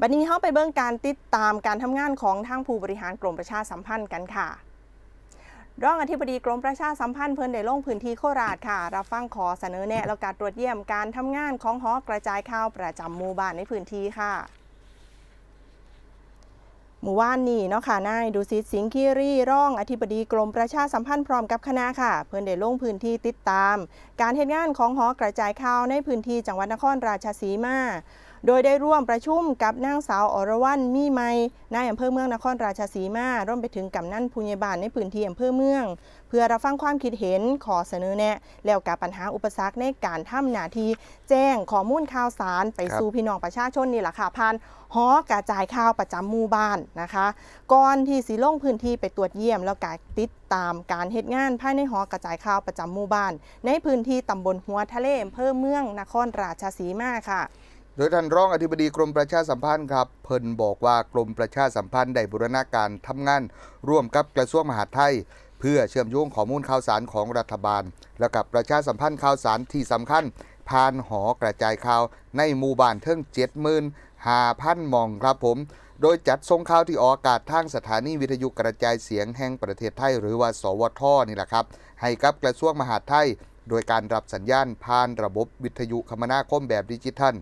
บัดนี้เข้าไปเบิ่งการติดตามการทำงานของทางผู้บริหารกรมประชาสัมพันธ์กันค่ะรองอธิบดีกรมประชาสัมพันธ์เพิ่นได้ลงพื้นที่โคราชค่ะ รับฟังขอเสนอแนะและการตรวจเยี่ยมการทำงานของหอกระจายข่าวประจำหมู่บ้านในพื้นที่ค่ะหมู่ว่านนี้เนาะค่ะนายดุสิตสิงคีรีร่องอธิบดีกรมประชาสัมพันธ์พร้อมกับคณะค่ะ เพิ่อนได้ลงพื้นที่ติดตาม การเหตุงานของหอกระจายข่าวในพื้นที่จังหวัดนครราชสีมา โดยได้ร่วมประชุมกับนางสาวอรวรรณมีไมนายอำเภอเมืองนครราชสีมา ร่วมไปถึงกำนันผู้ใหญ่บ้านในพื้นที่อำเภอเมือง เพื่อรับฟังความคิดเห็นขอเสนอแนะ แล้วกับปัญหาอุปสรรคในการทำหน้าที่แจ้งข้อมูลข่าวสารไปรสู่พี่น้องประชาชนนี่แหละค่ะผ่านหอกระจายข่าวประจำหมู่บ้านนะคะ ก่อนที่สิลงพื้นที่ไปตรวจเยี่ยม แล้วก็ติดตามการเหตุงานภายในหอกระจายข่าวประจำหมู่บ้าน ในพื้นที่ตำบลหัวทะเลอำเภอเมืองนครราชสีมาค่ะ โดยท่านรองอธิบดีกรมประชาสัมพันธ์ครับเพิ่นบอกว่ากรมประชาสัมพันธ์ได้บูรณาการทำงาน ร่วมกับกระทรวงมหาดไทย เพื่อเชื่อมโยงข้อมูลข่าวสารของรัฐบาล และกับประชาสัมพันธ์ข่าวสารที่สำคัญ ผ่านหอกระจายข่าวในหมู่บ้านเทิง75,000หมองครับผม โดยจัดส่งข่าวที่ออกอากาศทางสถานีวิทยุกระจายเสียงแห่งประเทศไทย หรือว่า สวทนี่แหละครับ ให้กับกระทรวงมหาดไทย โดยการรับสัญญาณผ่านระบบวิทยุคมนาคมแบบดิจิทัล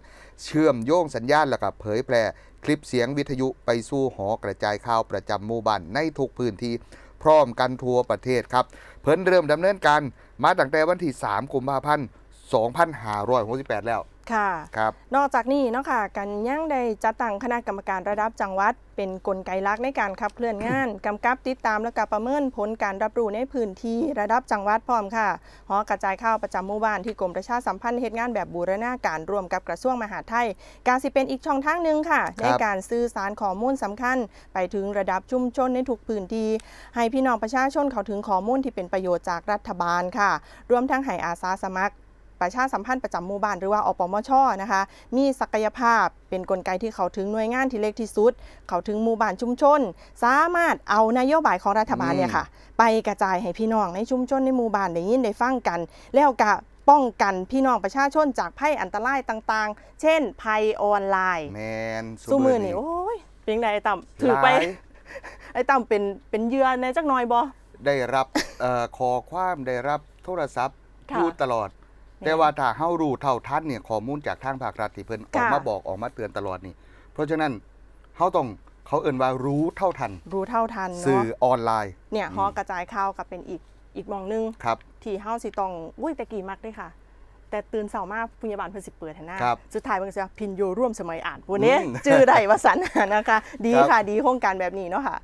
เชื่อมโยงสัญญาณแล้วก็เผยแพร่คลิปเสียงวิทยุไปสู่หอกระจายข่าวประจำหมู่บ้านในทุกพื้นที่พร้อมกันทั่วประเทศครับ เพิ่นเริ่มดำเนินการมาตั้งแต่วันที่ 3 กุมภาพันธ์ 2568 แล้ว ค่ะ ครับ นอกจากนี้เนาะค่ะกันยังได้จัดตั้งคณะกรรมการระดับจังหวัด เป็นกลไกหลักในการขับเคลื่อนงาน กำกับติดตามและก็ประเมินผลการรับรู้ในพื้นที่ระดับจังหวัดพร้อมค่ะหอกระจายข่าวประจำหมู่บ้านที่กรมประชาสัมพันธ์เหตุงานแบบบูรณาการร่วมกับกระทรวงมหาดไทย การสิเป็นอีกช่องทางหนึ่งค่ะในการสื่อสารข้อมูลสำคัญ ไปถึงระดับชุมชนในทุกพื้นที่ให้พี่น้องประชาชนเข้าถึงข้อมูลที่เป็นประโยชน์จากรัฐบาลค่ะ รวมทั้งให้อาสาสมัคร ประชาสัมพันธ์ประจำหมู่บ้านหรือว่าอปมชนะคะ มีศักยภาพเป็นกลไกที่เขาถึงหน่วยงานที่เล็กที่สุด เขาถึงหมู่บ้านชุมชน สามารถเอานโยบายของรัฐบาลเนี่ยค่ะ ไปกระจายให้พี่น้องในชุมชนในหมู่บ้านได้ยินได้ฟังกัน แล้วก็ป้องกันพี่น้องประชาชนจากภัยอันตรายต่างๆ เช่น ภัยออนไลน์แมนสู้มือนี่โอ้ยเป็นไงไอ้ต่ำถือไปหลายไอ้ต่ำเป็นเป็นเหยื่อในจักหน่อยบ่ได้รับเอ่อขอความได้รับโทรศัพท์ค่ะอยู่ตลอด แต่ว่าถ้าเฮารู้เท่าทันเนี่ยข้อมูลจากทางภาครัฐที่เพิ่นออกค่ะมาบอกออกมาเตือนตลอดนี่ เพราะฉะนั้นเฮาต้องเขาเอิ่นว่ารู้เท่าทัน รู้เท่าทันสื่อเนาะออนไลน์ เนี่ยอืมหอกระจายข่าวกับเป็นอีกอีกหมองหนึงครับที่เฮาสิต้องอุ้ยแต่กี่มักเด้วยค่ะ แต่ตื่นเสาร์มาพยาบาลเพิ่นสิเปิดให้หน้าครับสุดท้ายมันก็จะพินโยร่วมสมัยอ่านพวกนี้อืมจื้อได้ว่าสันนะคะ ดีครับค่ะดีโครงการแบบนี้เนาะค่ะ